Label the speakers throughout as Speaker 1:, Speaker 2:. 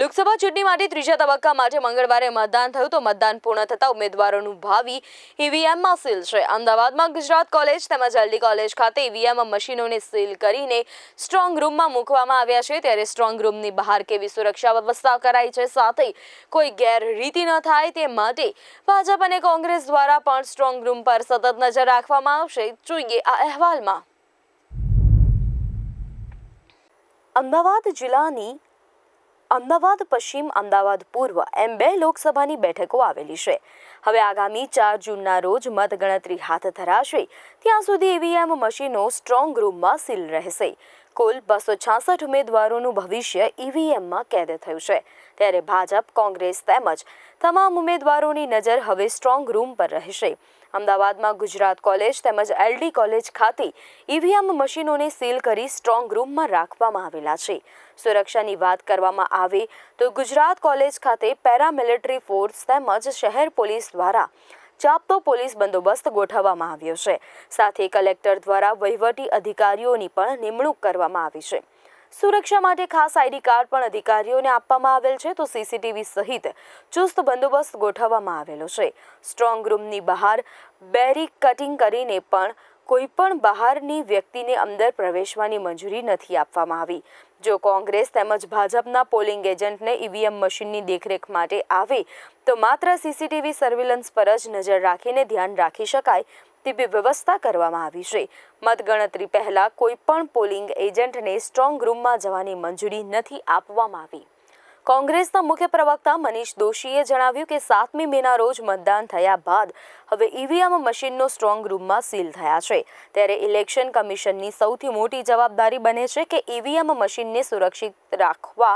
Speaker 1: લોકસભા ચૂંટણી માટે ત્રીજા તબક્કા માટે મંગળવારે મતદાન થયું તો મતદાન પૂર્ણ થતા ઉમેદવારોનું ભાવિ ઈવીએમમાં સીલ છે. અમદાવાદમાં ગુજરાત કોલેજ તેમજ એલડી કોલેજ ખાતે ઈવીએમ મશીનોને સીલ કરીને સ્ટ્રોંગ રૂમમાં મૂકવામાં આવ્યા છે. ત્યારે સ્ટ્રોંગ રૂમની બહાર કેવી સુરક્ષા વ્યવસ્થા કરાઈ છે સાથે કોઈ ગેરરીતિ ન થાય તે માટે ભાજપ અને કોંગ્રેસ દ્વારા પણ સ્ટ્રોંગ રૂમ પર સતત નજર રાખવામાં આવશે. જોઈએ આ અહેવાલમાં. અમદાવાદ જિલ્લાની અમદાવાદ, પશ્ચિમ અમદાવાદ પૂર્વ એમ બે લોકસભાની બેઠકો આવેલી છે. હવે આગામી ચાર જૂનના રોજ મતગણતરી હાથ ધરાશે. ત્યાં સુધી ઈવીએમ મશીનો સ્ટ્રોંગ રૂમમાં સીલ રહેશે. કુલ બસો છાસઠ ઉમેદવારોનું ભવિષ્ય ઈવીએમમાં કેદ થયું છે. ત્યારે ભાજપ, કોંગ્રેસ તેમજ તમામ ઉમેદવારોની નજર હવે સ્ટ્રોંગ રૂમ પર રહેશે. અમદાવાદમાં ગુજરાત કોલેજ તેમજ એલડી કોલેજ ખાતે ઈવીએમ મશીનોને સીલ કરી સ્ટ્રોંગ રૂમમાં રાખવામાં આવેલા છે. સુરક્ષાની વાત કરવામાં આવે તો ગુજરાત કોલેજ ખાતે પેરામિલિટરી ફોર્સ તેમજ શહેર પોલીસ દ્વારા ચાપતો પોલીસ બંદોબસ્ત ગોઠવવામાં આવ્યો છે. સાથે કલેક્ટર દ્વારા વહીવટી અધિકારીઓની પણ નિમણૂક કરવામાં આવી છે. સુરક્ષા માટે ખાસ આઈડી કાર્ડ પણ અધિકારીઓને આપવામાં આવેલ છે, તો સીસીટીવી સહિત ચુસ્ત બંદોબસ્ત ગોઠવવામાં આવેલો છે. સ્ટ્રોંગ રૂમની બહાર બેરી કટિંગ કરીને પણ કોઈ પણ બહારની વ્યક્તિને અંદર પ્રવેશવાની મંજૂરી નથી આપવામાં આવી. જો કોંગ્રેસ તેમજ ભાજપના પોલિંગ એજન્ટને ઈવીએમ મશીનની દેખરેખ માટે આવે, તો માત્ર સીસીટીવી સર્વેલન્સ પર જ નજર રાખીને ધ્યાન રાખી શકાય તેવી વ્યવસ્થા કરવામાં આવી છે. મતગણતરી પહેલા કોઈ પણ પોલિંગ એજન્ટને સ્ટ્રોંગ રૂમમાં જવાની મંજૂરી નથી આપવામાં આવી. કોંગ્રેસના મુખ્ય પ્રવક્તા મનીષ દોશીએ જણાવ્યું કે સાતમી મેના રોજ મતદાન થયા બાદ હવે ઈવીએમ મશીનનો સ્ટ્રોંગ રૂમમાં સીલ થયા છે. ત્યારે ઇલેક્શન કમિશનની સૌથી મોટી જવાબદારી બને છે કે ઈવીએમ મશીનને સુરક્ષિત રાખવા.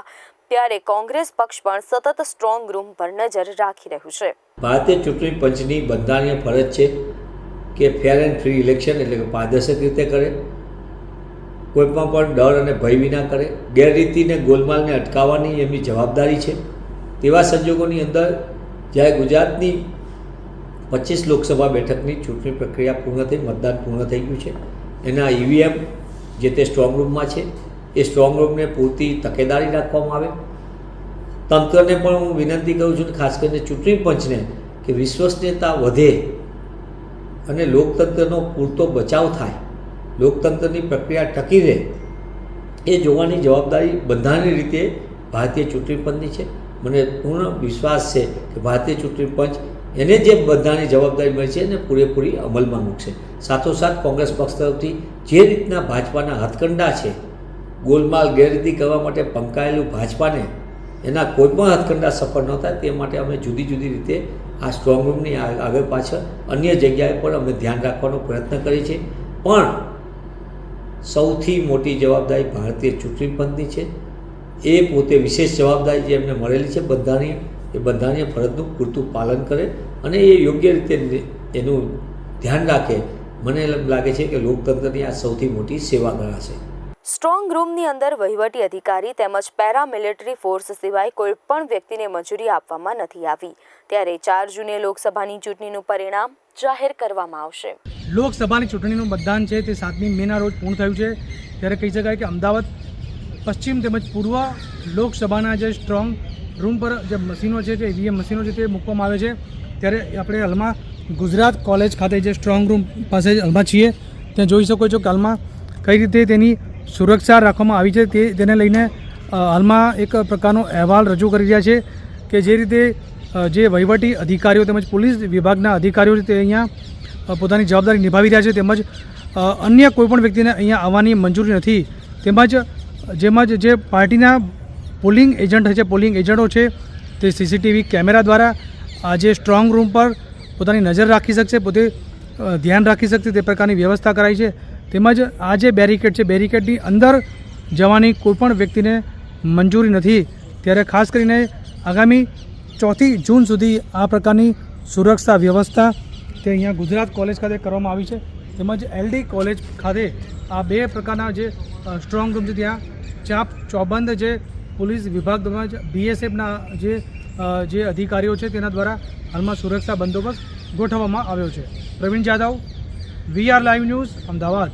Speaker 1: ત્યારે કોંગ્રેસ પક્ષ પણ સતત સ્ટ્રોંગ રૂમ પર નજર રાખી રહ્યું છે.
Speaker 2: ભારતીય ચૂંટણી પંચની બંધારણીય ફરજ છે કે ફેર એન્ડ ફ્રી ઇલેક્શન એટલે કે પારદર્શક રીતે કરે કોઈમાં પણ ડર અને ભય વિના કરે, ગેરરીતિને ગોલમાલને અટકાવવાની એમની જવાબદારી છે. તેવા સંજોગોની અંદર જ્યારે ગુજરાતની પચીસ લોકસભા બેઠકની ચૂંટણી પ્રક્રિયા પૂર્ણ થઈ, મતદાન પૂર્ણ થઈ ગયું છે, એના ઈવીએમ જે તે સ્ટ્રોંગ રૂમમાં છે, એ સ્ટ્રોંગ રૂમને પૂરતી તકેદારી રાખવામાં આવે. તંત્રને પણ હું વિનંતી કરું છું ખાસ કરીને ચૂંટણી પંચને કે વિશ્વસનીયતા વધે અને લોકતંત્રનો પૂરતો બચાવ થાય, લોકતંત્રની પ્રક્રિયા ટકી રહે, એ જોવાની જવાબદારી બધાની રીતે ભારતીય ચૂંટણી પંચની છે. મને પૂર્ણ વિશ્વાસ છે કે ભારતીય ચૂંટણી પંચ એને જે બધાની જવાબદારી મળી છે એને પૂરેપૂરી અમલમાં મૂકશે. સાથોસાથ કોંગ્રેસ પક્ષ તરફથી જે રીતના ભાજપાના હથકંડા છે, ગોલમાલ ગેરરીતિ કરવા માટે પંકાયેલું ભાજપાને એના કોઈ પણ હથકંડા સફળ ન થાય તે માટે અમે જુદી જુદી રીતે આ સ્ટ્રોંગ રૂમની આગળ પાછળ અન્ય જગ્યાએ પણ અમે ધ્યાન રાખવાનો પ્રયત્ન કરીએ છીએ. પણ સૌથી મોટી જવાબદારી ભારતીય ચૂંટણી પંચની છે. એ પોતે વિશેષ જવાબદારી જે એમને મળેલી છે બંધારણીય એ બંધારણીય ફરજનું પૂરતું પાલન કરે અને એ યોગ્ય રીતે એનું ધ્યાન રાખે. મને લાગે છે કે લોકતંત્રની આ સૌથી મોટી સેવા ગણાશે
Speaker 1: સ્ટ્રોંગ રૂમની અંદર વહીવટી અધિકારી તેમજ પેરામિલિટરી ફોર્સ સિવાય કોઈ પણ વ્યક્તિને મંજૂરી આપવામાં નથી આવી. ત્યારે ચાર જૂને લોકસભાની ચૂંટણીનું પરિણામ જાહેર કરવામાં આવશે.
Speaker 3: લોકસભાની ચૂંટણીનું મતદાન છે તે સાતમી મેના રોજ પૂર્ણ થયું છે. ત્યારે કહી શકાય કે અમદાવાદ, પશ્ચિમ તેમજ પૂર્વ લોકસભાના જે સ્ટ્રોંગ રૂમ પર જે મશીનો છે, જે ઈવીએમ મશીનો છે તે મૂકવામાં આવે છે. ત્યારે આપણે હાલમાં ગુજરાત કોલેજ ખાતે જે સ્ટ્રોંગ રૂમ પાસે હાલમાં છીએ. ત્યાં જોઈ શકો છો કે હાલમાં કઈ રીતે તેની સુરક્ષા રાખવામાં આવી છે તે તેને લઈને હાલમાં એક પ્રકારનો અહેવાલ રજૂ કરી રહ્યા છે કે જે રીતે જે વહીવટી અધિકારીઓ તેમજ પોલીસ વિભાગના અધિકારીઓ તે અહીંયા પોતાની જવાબદારી નિભાવી રહ્યા છે તેમજ અન્ય કોઈપણ વ્યક્તિને અહીંયા આવવાની મંજૂરી નથી. તેમજ, જેમાં જે પાર્ટીના પોલિંગ એજન્ટ છે પોલિંગ એજન્ટો છે, તે સીસીટીવી કેમેરા દ્વારા આ જે સ્ટ્રોંગ રૂમ પર પોતાની નજર રાખી શકશે, પોતે ધ્યાન રાખી શકશે, તે પ્રકારની વ્યવસ્થા કરાઈ છે. તેમજ આ જે બેરિકેડ છે, બેરિકેડની અંદર જવાની કોઈપણ વ્યક્તિને મંજૂરી નથી. ત્યારે ખાસ કરીને આગામી ચોથી જૂન સુધી આ પ્રકારની સુરક્ષા વ્યવસ્થા તે અહીંયા ગુજરાત કોલેજ ખાતે કરવામાં આવી છે. તેમજ એલડી કોલેજ ખાતે આ બે પ્રકારના જે સ્ટ્રોંગ રૂમ છે, ત્યાં ચાપ ચોબંધ જે પોલીસ વિભાગ તેમજ બીએસએફના જે જે અધિકારીઓ છે, તેના દ્વારા હાલમાં સુરક્ષા બંદોબસ્ત ગોઠવવામાં આવ્યો છે. Pravin Jadav VR live news, Ahmedabad.